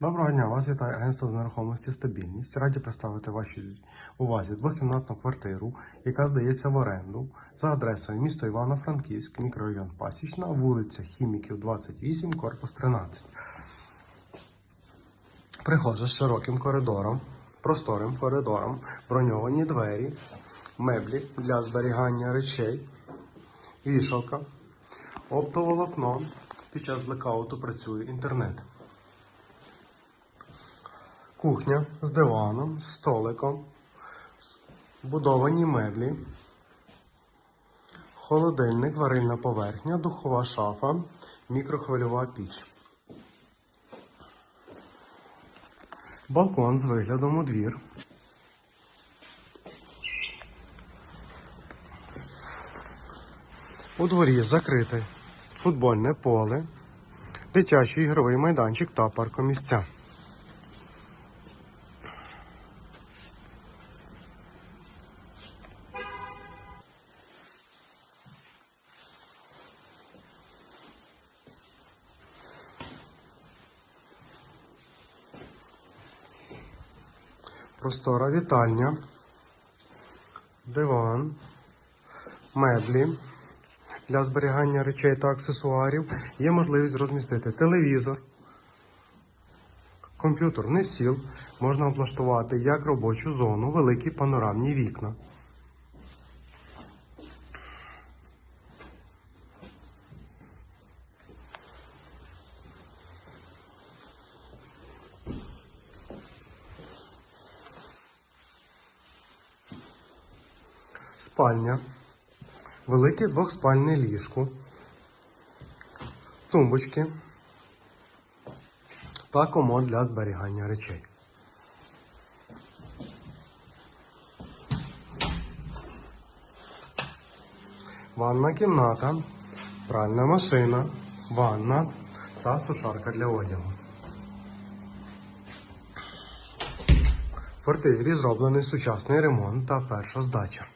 Доброго дня, вас вітає агентство з нерухомості стабільність. Раді представити вашій увазі двохкімнатну квартиру, яка здається в оренду за адресою місто Івано-Франківськ, мікрорайон Пасічна, вулиця Хіміків, 28, корпус 13. Прихожа з широким коридором, просторим коридором, броньовані двері, меблі для зберігання речей, вішалка, оптоволокно. Під час блекауту працює інтернет. Кухня з диваном, столиком, будовані меблі, холодильник, варильна поверхня, духова шафа, мікрохвильова піч. Балкон з виглядом у двір. У дворі закрите футбольне поле, дитячий ігровий майданчик та паркомісця. Простора вітальня, диван, меблі для зберігання речей та аксесуарів. Є можливість розмістити телевізор, комп'ютерний стіл. Можна облаштувати як робочу зону, великі панорамні вікна. Спальня. Велике двохспальне ліжко. Тумбочки. Та комод для зберігання речей. Ванна кімната, пральна машина, ванна та сушарка для одягу. В квартирі зроблений сучасний ремонт та перша здача.